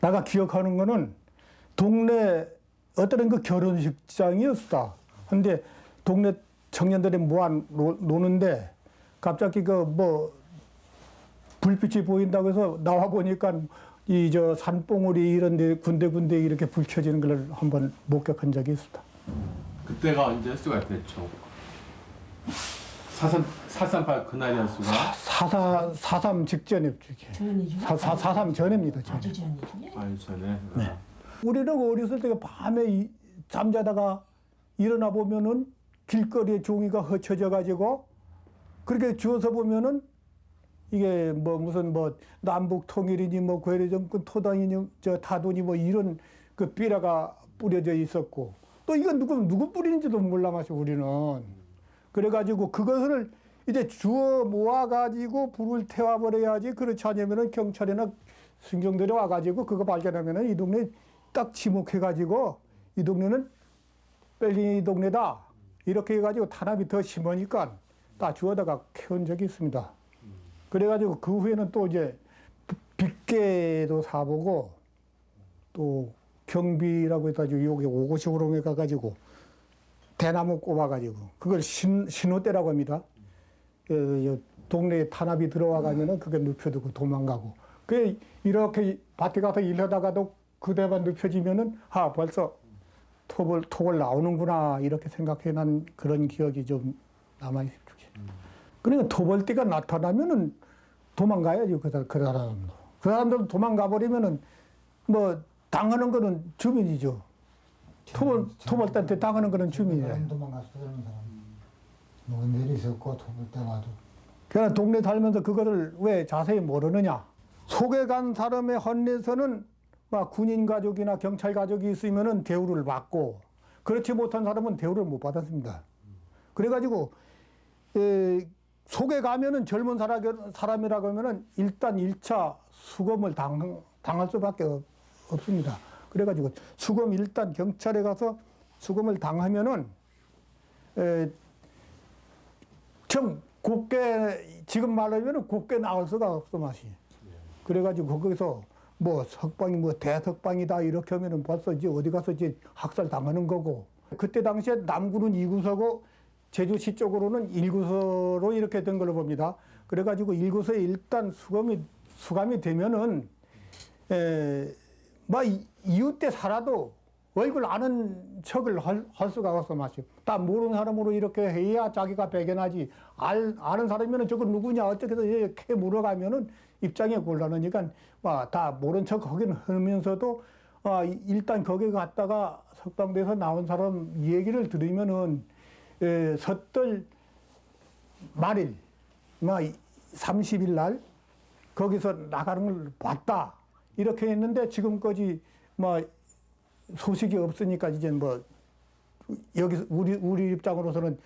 내가 기억하는 거는 동네 어떤 그 결혼식장이었다. 근데 동네 청년들이 모아 노는데 갑자기 그 뭐 불빛이 보인다고 해서 나와 보니까 이 저 산봉우리 이런 데 군데군데 이렇게 불 켜지는 걸 한번 목격한 적이 있습니다. 그때가 언제였을 것 같아요, 사선 438 그날이었수가 4, 4, 3 직전에 전이죠? 4, 4, 4, 3 전입니다. 전. 아주 전이죠? 아니 전에 네. 우리는 어렸을 때 밤에 잠자다가 일어나 보면은 길거리에 종이가 흩어져 가지고 그렇게 주워서 보면은 이게 뭐 무슨 뭐 남북 통일이니 뭐 괴뢰 정권 토당이니 저 타도니 뭐 이런 그 삐라가 뿌려져 있었고 또 이건 누구 누구 뿌리는지도 몰라 마시 우리는 그래가지고 그것을 이제 주워 모아 가지고 불을 태워 버려야지 그렇지 않으면은 경찰이나 순경들이 와 가지고 그거 발견하면은 이 동네 딱 지목해 가지고 이 동네는 뺄리 동네다 이렇게 해가지고 탄압이 더 심하니까 다 주워다가 캐온 적이 있습니다. 그래가지고 그 후에는 또 이제 빗개도 사보고 또 경비라고 해가지고 여기 오고시오롱에 가가지고 대나무 꼽아가지고 그걸 신, 신호대라고 합니다. 그, 요 동네에 탄압이 들어와 가면은 그게 눕혀두고 도망가고 그 이렇게 밭에 가서 일하다가도 그대만 눕혀지면은 아 벌써 톱을 톱을 나오는구나 이렇게 생각해 난 그런 기억이 좀 남아 있습니다. 그러니까 토벌띠가 나타나면은 도망가야죠 그, 사- 그 사람도 그 사람들 도망가 버리면은 뭐 당하는 거는 주민이죠. 토벌 토벌띠한테 당하는 거는 주민이에요. 도망가서 사람 일이 있었고 때마다 그러나 동네 살면서 그거를 왜 자세히 모르느냐? 속에 간 사람의 헌내에서는 막 군인 가족이나 경찰 가족이 있으면은 대우를 받고 그렇지 못한 사람은 대우를 못 받았습니다. 그래가지고 에, 속에 가면은 젊은 사람, 사람이라고 하면은 일단 일차 수검을 당, 당할 수밖에 없, 없습니다. 그래가지고 수검 일단 경찰에 가서 수검을 당하면은 에, 좀 곱게 지금 말하면은 곱게 나올 수가 없어 맛이. 그래가지고 거기서 뭐 석방이 뭐 대석방이다 이렇게 하면은 벌써 이제 어디 가서 이제 학살 당하는 거고 그때 당시에 남구는 2구서고 제주시 쪽으로는 1구서로 이렇게 된 걸로 봅니다. 그래가지고 1구서에 일단 수감이 수감이 되면은 에, 뭐 이- 이웃 때 살아도 얼굴 아는 척을 할, 할 수가 없어 마시. 다 모르는 사람으로 이렇게 해야 자기가 배견하지. 알, 아는 사람이면 저거 누구냐 어떻게 해서 이렇게 물어가면은 입장이 곤란하니까 뭐다 모른 척 하긴 하면서도 아, 이- 일단 거기 갔다가 석방돼서 나온 사람 얘기를 들으면은 에, 섣들 말일, 뭐 30일 날 거기서 나가는 걸 봤다. 이렇게 했는데 지금까지 뭐 소식이 없으니까 이제 뭐 여기서 우리 우리 입장으로서는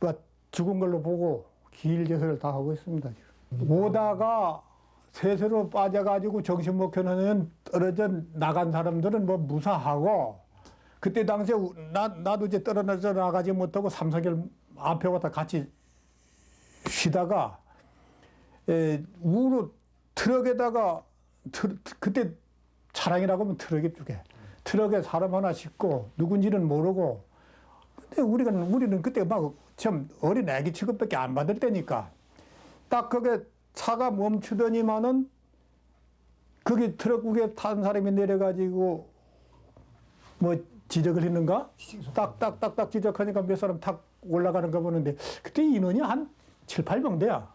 뭐 죽은 걸로 보고 기일제설을 다 하고 있습니다. 지금. 오다가 세세로 빠져가지고 정신 못 켜는 떨어져 나간 사람들은 뭐 무사하고 그때 당시에 우- 나, 나도 이제 떨어져 나가지 못하고 삼사결 앞에 왔다 같이 쉬다가 에, 우로 트럭에다가 트, 그때 차량이라고 하면 트럭이 두개 트럭에 사람 하나 싣고 누군지는 모르고 근데 우리가 우리는 그때 막참 어린 애기 취급밖에 안 받을 때니까 딱 그게 차가 멈추더니만은 거기 트럭 위에 탄 사람이 내려가지고 뭐 지적을 했는가? 딱딱딱딱 지적하니까 몇 사람 탁 올라가는 거 보는데 그때 인원이 한 7, 8명 돼야.